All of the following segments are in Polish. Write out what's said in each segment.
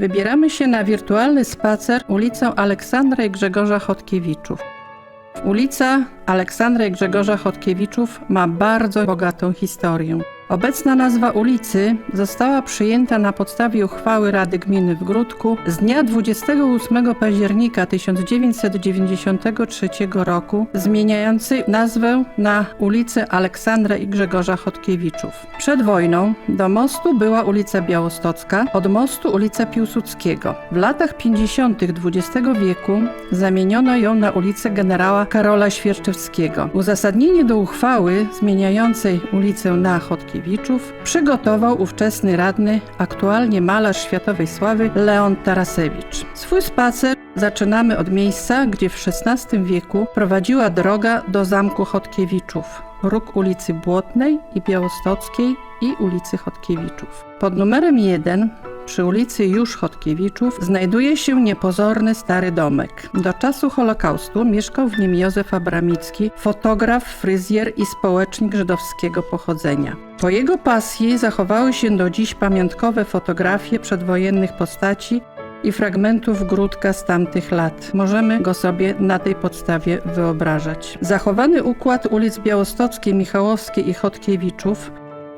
Wybieramy się na wirtualny spacer ulicą Aleksandra i Grzegorza Chodkiewiczów. Ulica Aleksandra i Grzegorza Chodkiewiczów ma bardzo bogatą historię. Obecna nazwa ulicy została przyjęta na podstawie uchwały Rady Gminy w Gródku z dnia 28 października 1993 roku, zmieniającej nazwę na ulicę Aleksandra i Grzegorza Chodkiewiczów. Przed wojną do mostu była ulica Białostocka, od mostu ulica Piłsudskiego. W latach 50. XX wieku zamieniono ją na ulicę generała Karola Świerczewskiego. Uzasadnienie do uchwały zmieniającej ulicę na Przygotował ówczesny radny, aktualnie malarz światowej sławy Leon Tarasewicz. Swój spacer zaczynamy od miejsca, gdzie w XVI wieku prowadziła droga do zamku Chodkiewiczów, róg ulicy Błotnej i Białostockiej i ulicy Chodkiewiczów. Pod numerem 1 przy ulicy Już Chodkiewiczów znajduje się niepozorny stary domek. Do czasu Holokaustu mieszkał w nim Józef Abramicki, fotograf, fryzjer i społecznik żydowskiego pochodzenia. Po jego pasji zachowały się do dziś pamiątkowe fotografie przedwojennych postaci i fragmentów Gródka z tamtych lat. Możemy go sobie na tej podstawie wyobrażać. Zachowany układ ulic Białostockiej, Michałowskiej i Chodkiewiczów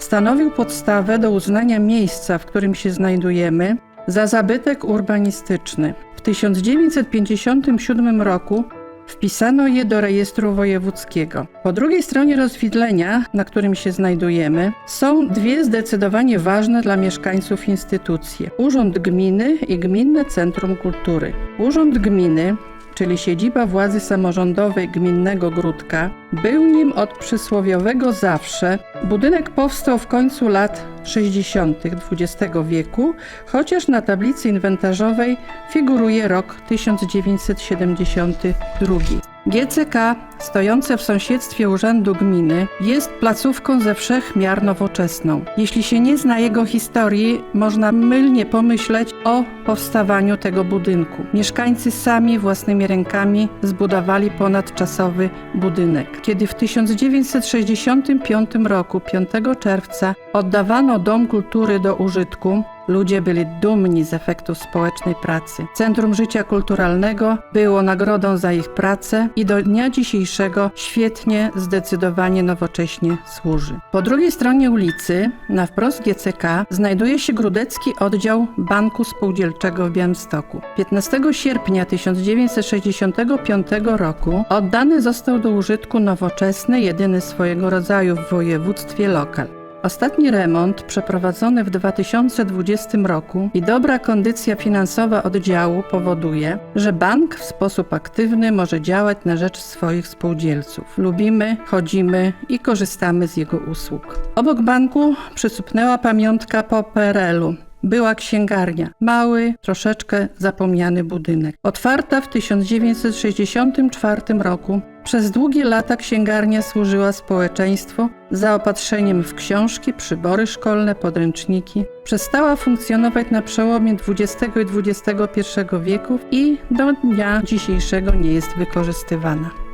stanowił podstawę do uznania miejsca, w którym się znajdujemy, za zabytek urbanistyczny. W 1957 roku wpisano je do rejestru wojewódzkiego. Po drugiej stronie rozwidlenia, na którym się znajdujemy, są dwie zdecydowanie ważne dla mieszkańców instytucje: Urząd Gminy i Gminne Centrum Kultury. Urząd Gminy czyli siedziba władzy samorządowej gminnego Gródka, był nim od przysłowiowego zawsze. Budynek powstał w końcu lat 60. XX wieku, chociaż na tablicy inwentarzowej figuruje rok 1972. GCK, stojące w sąsiedztwie Urzędu Gminy, jest placówką ze wszech miar nowoczesną. Jeśli się nie zna jego historii, można mylnie pomyśleć o powstawaniu tego budynku. Mieszkańcy sami własnymi rękami zbudowali ponadczasowy budynek. Kiedy w 1965 roku, 5 czerwca, oddawano Dom Kultury do użytku, Ludzie byli dumni z efektów społecznej pracy. Centrum Życia Kulturalnego było nagrodą za ich pracę i do dnia dzisiejszego świetnie, zdecydowanie nowocześnie służy. Po drugiej stronie ulicy, na wprost GCK, znajduje się Grudecki Oddział Banku Spółdzielczego w Białymstoku. 15 sierpnia 1965 roku oddany został do użytku nowoczesny, jedyny swojego rodzaju w województwie lokal. Ostatni remont przeprowadzony w 2020 roku i dobra kondycja finansowa oddziału powoduje, że bank w sposób aktywny może działać na rzecz swoich spółdzielców. Lubimy, chodzimy i korzystamy z jego usług. Obok banku przysupnęła pamiątka po PRL-u. Była księgarnia, mały, troszeczkę zapomniany budynek. Otwarta w 1964 roku, przez długie lata księgarnia służyła społeczeństwu zaopatrzeniem w książki, przybory szkolne, podręczniki. Przestała funkcjonować na przełomie XX i XXI wieku i do dnia dzisiejszego nie jest wykorzystywana.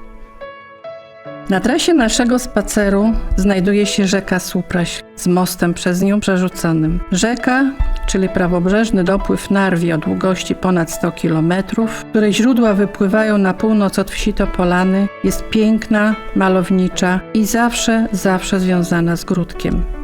Na trasie naszego spaceru znajduje się rzeka Supraś z mostem przez nią przerzuconym. Rzeka, czyli prawobrzeżny dopływ Narwi o długości ponad 100 km, której źródła wypływają na północ od wsi Topolany, jest piękna, malownicza i zawsze, zawsze związana z Gródkiem.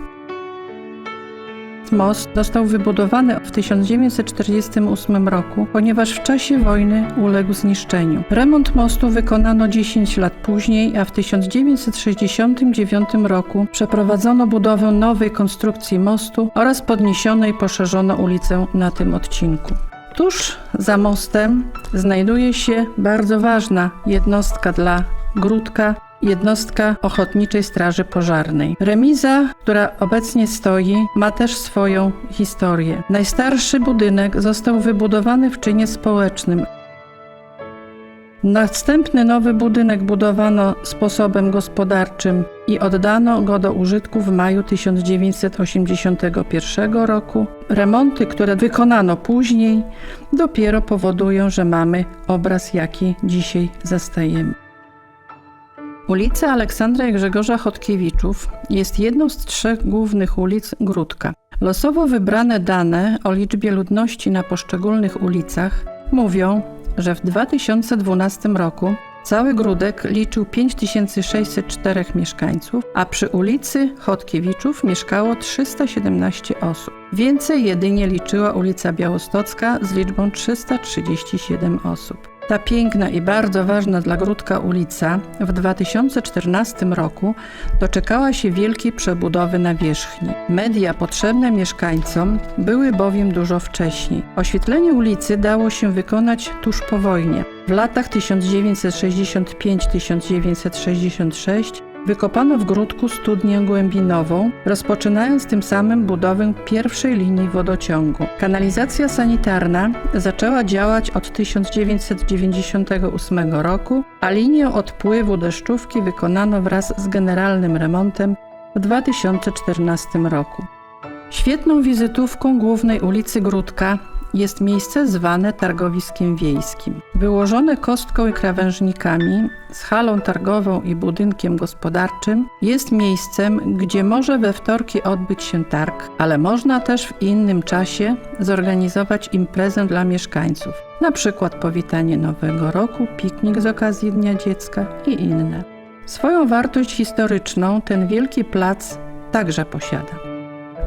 Most został wybudowany w 1948 roku, ponieważ w czasie wojny uległ zniszczeniu. Remont mostu wykonano 10 lat później, a w 1969 roku przeprowadzono budowę nowej konstrukcji mostu oraz podniesiono i poszerzono ulicę na tym odcinku. Tuż za mostem znajduje się bardzo ważna jednostka dla Gródka, jednostka Ochotniczej Straży Pożarnej. Remiza, która obecnie stoi, ma też swoją historię. Najstarszy budynek został wybudowany w czynie społecznym. Następny nowy budynek budowano sposobem gospodarczym i oddano go do użytku w maju 1981 roku. Remonty, które wykonano później, dopiero powodują, że mamy obraz, jaki dzisiaj zastajemy. Ulica Aleksandra i Grzegorza Chodkiewiczów jest jedną z trzech głównych ulic Gródka. Losowo wybrane dane o liczbie ludności na poszczególnych ulicach mówią, że w 2012 roku cały Grudek liczył 5604 mieszkańców, a przy ulicy Chodkiewiczów mieszkało 317 osób. Więcej jedynie liczyła ulica Białostocka z liczbą 337 osób. Ta piękna i bardzo ważna dla Gródka ulica w 2014 roku doczekała się wielkiej przebudowy nawierzchni. Media potrzebne mieszkańcom były bowiem dużo wcześniej. Oświetlenie ulicy dało się wykonać tuż po wojnie. W latach 1965-1966 Wykopano w Gródku studnię głębinową, rozpoczynając tym samym budowę pierwszej linii wodociągu. Kanalizacja sanitarna zaczęła działać od 1998 roku, a linię odpływu deszczówki wykonano wraz z generalnym remontem w 2014 roku. Świetną wizytówką głównej ulicy Gródka jest miejsce zwane targowiskiem wiejskim. Wyłożone kostką i krawężnikami, z halą targową i budynkiem gospodarczym, jest miejscem, gdzie może we wtorki odbyć się targ, ale można też w innym czasie zorganizować imprezę dla mieszkańców, na przykład powitanie Nowego Roku, piknik z okazji Dnia Dziecka i inne. Swoją wartość historyczną ten wielki plac także posiada.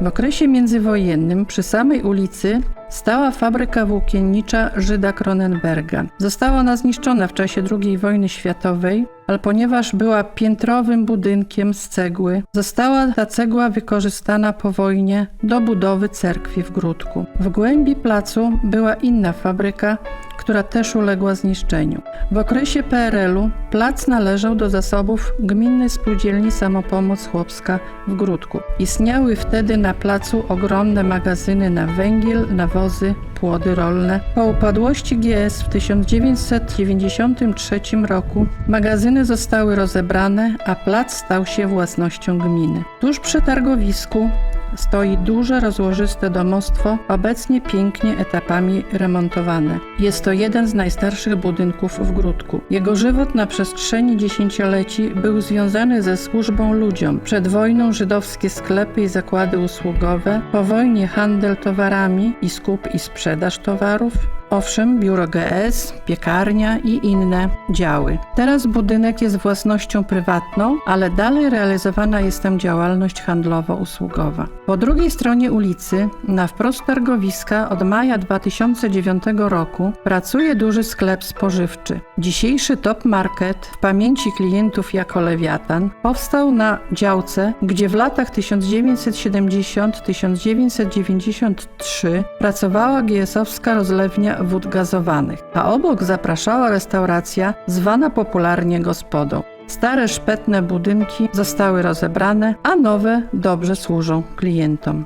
W okresie międzywojennym przy samej ulicy stała fabryka włókiennicza Żyda Kronenberga. Została ona zniszczona w czasie II wojny światowej, ale ponieważ była piętrowym budynkiem z cegły, została ta cegła wykorzystana po wojnie do budowy cerkwi w Gródku. W głębi placu była inna fabryka, która też uległa zniszczeniu. W okresie PRL-u plac należał do zasobów Gminnej Spółdzielni Samopomoc Chłopska w Gródku. Istniały wtedy na placu ogromne magazyny na węgiel, nawozy, płody rolne. Po upadłości GS w 1993 roku magazyny zostały rozebrane, a plac stał się własnością gminy. Tuż przy targowisku stoi duże, rozłożyste domostwo, obecnie pięknie etapami remontowane. Jest to jeden z najstarszych budynków w Gródku. Jego żywot na przestrzeni dziesięcioleci był związany ze służbą ludziom. Przed wojną żydowskie sklepy i zakłady usługowe, po wojnie handel towarami i skup i sprzedaż towarów, Owszem, biuro GS, piekarnia i inne działy. Teraz budynek jest własnością prywatną, ale dalej realizowana jest tam działalność handlowo-usługowa. Po drugiej stronie ulicy, na wprost targowiska, od maja 2009 roku pracuje duży sklep spożywczy. Dzisiejszy Top Market w pamięci klientów jako Lewiatan powstał na działce, gdzie w latach 1970-1993 pracowała GS-owska rozlewnia wód gazowanych, a obok zapraszała restauracja zwana popularnie gospodą. Stare szpetne budynki zostały rozebrane, a nowe dobrze służą klientom.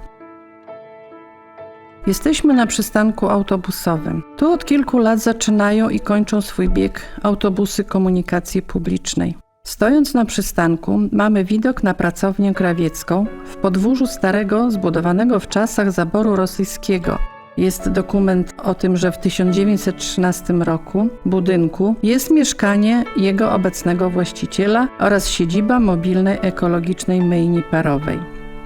Jesteśmy na przystanku autobusowym. Tu od kilku lat zaczynają i kończą swój bieg autobusy komunikacji publicznej. Stojąc na przystanku, mamy widok na pracownię krawiecką w podwórzu starego, zbudowanego w czasach zaboru rosyjskiego. Jest dokument o tym, że w 1913 roku budynku jest mieszkanie jego obecnego właściciela oraz siedziba mobilnej ekologicznej myjni parowej.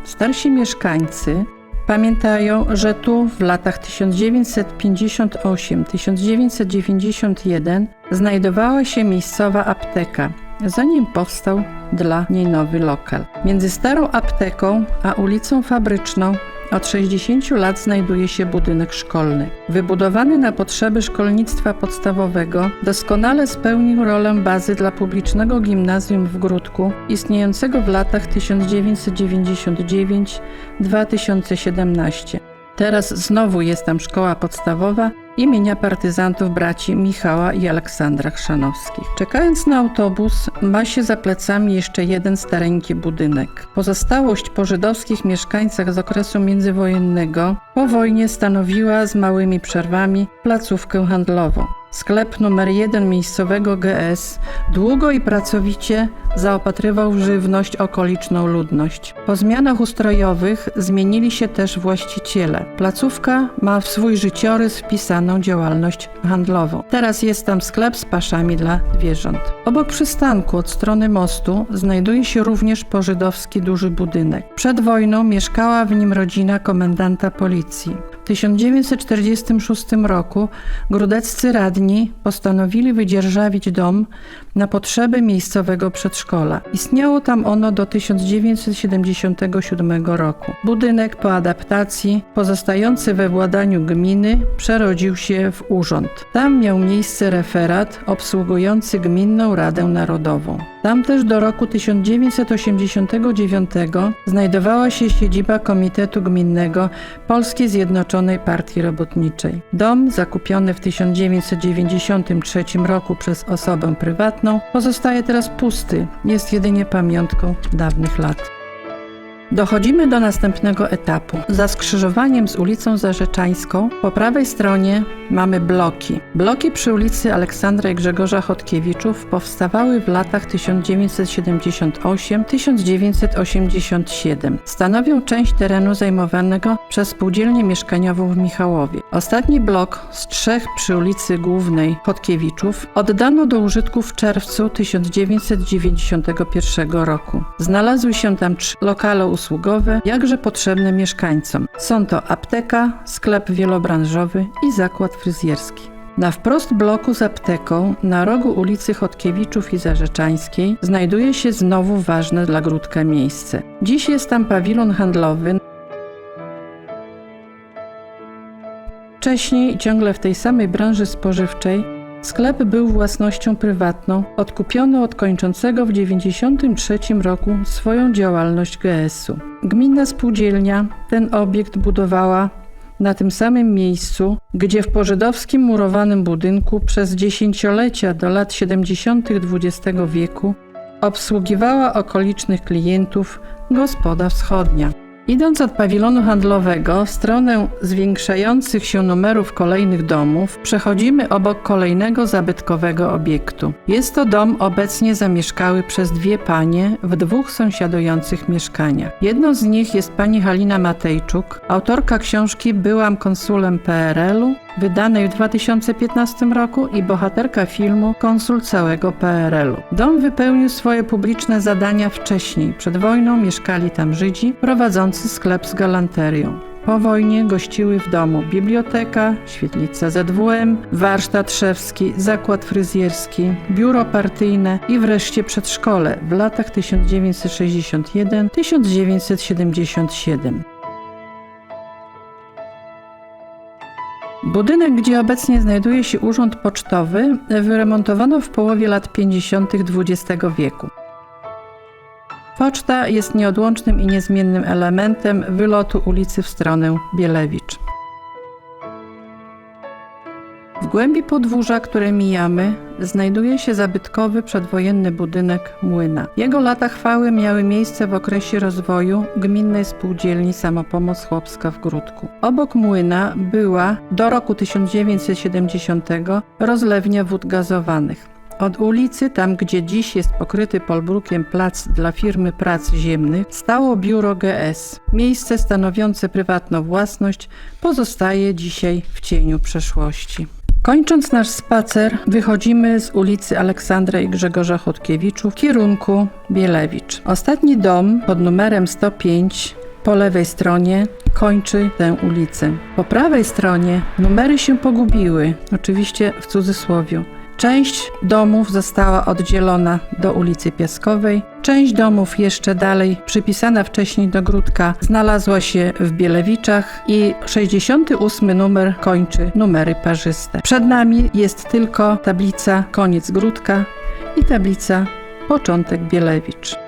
Starsi mieszkańcy pamiętają, że tu w latach 1958-1991 znajdowała się miejscowa apteka, zanim powstał dla niej nowy lokal. Między starą apteką a ulicą fabryczną od 60 lat znajduje się budynek szkolny. Wybudowany na potrzeby szkolnictwa podstawowego, doskonale spełnił rolę bazy dla publicznego gimnazjum w Gródku, istniejącego w latach 1999-2017. Teraz znowu jest tam szkoła podstawowa imienia partyzantów braci Michała i Aleksandra Chrzanowskich. Czekając na autobus, ma się za plecami jeszcze jeden stareńki budynek. Pozostałość po żydowskich mieszkańcach z okresu międzywojennego po wojnie stanowiła z małymi przerwami placówkę handlową. Sklep numer 1 miejscowego GS długo i pracowicie zaopatrywał żywność okoliczną ludność. Po zmianach ustrojowych zmienili się też właściciele. Placówka ma w swój życiorys wpisaną działalność handlową. Teraz jest tam sklep z paszami dla zwierząt. Obok przystanku od strony mostu znajduje się również pożydowski duży budynek. Przed wojną mieszkała w nim rodzina komendanta policji. W 1946 roku grudeccy radni postanowili wydzierżawić dom na potrzeby miejscowego przedszkola. Istniało tam ono do 1977 roku. Budynek po adaptacji, pozostający we władaniu gminy, przerodził się w urząd. Tam miał miejsce referat obsługujący Gminną Radę Narodową. Tam też do roku 1989 znajdowała się siedziba Komitetu Gminnego Polskiej Zjednoczonej Partii Robotniczej. Dom, zakupiony w 1993 roku przez osobę prywatną, pozostaje teraz pusty, jest jedynie pamiątką dawnych lat. Dochodzimy do następnego etapu. Za skrzyżowaniem z ulicą Zarzeczańską po prawej stronie mamy bloki. Bloki przy ulicy Aleksandra i Grzegorza Chodkiewiczów powstawały w latach 1978-1987. Stanowią część terenu zajmowanego przez spółdzielnię mieszkaniową w Michałowie. Ostatni blok z trzech przy ulicy Głównej Chodkiewiczów oddano do użytku w czerwcu 1991 roku. Znalazły się tam trzy lokale usługowe, jakże potrzebne mieszkańcom. Są to apteka, sklep wielobranżowy i zakład fryzjerski. Na wprost bloku z apteką, na rogu ulicy Chodkiewiczów i Zarzeczańskiej, znajduje się znowu ważne dla Gródka miejsce. Dziś jest tam pawilon handlowy. Wcześniej, ciągle w tej samej branży spożywczej, Sklep był własnością prywatną, odkupiony od kończącego w 1993 roku swoją działalność GS-u. Gminna spółdzielnia ten obiekt budowała na tym samym miejscu, gdzie w pożydowskim murowanym budynku przez dziesięciolecia do lat 70. XX wieku obsługiwała okolicznych klientów gospoda wschodnia. Idąc od pawilonu handlowego w stronę zwiększających się numerów kolejnych domów, przechodzimy obok kolejnego zabytkowego obiektu. Jest to dom obecnie zamieszkały przez dwie panie w dwóch sąsiadujących mieszkaniach. Jedną z nich jest pani Halina Matejczuk, autorka książki Byłam konsulem PRL-u, wydanej w 2015 roku i bohaterka filmu Konsul całego PRL-u. Dom wypełnił swoje publiczne zadania wcześniej. Przed wojną mieszkali tam Żydzi prowadzący sklep z galanterią. Po wojnie gościły w domu biblioteka, świetlica ZWM, warsztat szewski, zakład fryzjerski, biuro partyjne i wreszcie przedszkole w latach 1961-1977. Budynek, gdzie obecnie znajduje się urząd pocztowy, wyremontowano w połowie lat 50. XX wieku. Poczta jest nieodłącznym i niezmiennym elementem wylotu ulicy w stronę Bielewicz. W głębi podwórza, które mijamy, znajduje się zabytkowy przedwojenny budynek młyna. Jego lata chwały miały miejsce w okresie rozwoju gminnej spółdzielni Samopomoc Chłopska w Gródku. Obok młyna była do roku 1970 rozlewnia wód gazowanych. Od ulicy, tam gdzie dziś jest pokryty polbrukiem plac dla firmy prac ziemnych, stało biuro GS. Miejsce stanowiące prywatną własność pozostaje dzisiaj w cieniu przeszłości. Kończąc nasz spacer, wychodzimy z ulicy Aleksandra i Grzegorza Chodkiewiczów w kierunku Bielewicz. Ostatni dom pod numerem 105 po lewej stronie kończy tę ulicę. Po prawej stronie numery się pogubiły, oczywiście w cudzysłowie. Część domów została oddzielona do ulicy Piaskowej, część domów jeszcze dalej, przypisana wcześniej do Gródka, znalazła się w Bielewiczach i 68 numer kończy numery parzyste. Przed nami jest tylko tablica koniec Gródka i tablica początek Bielewicz.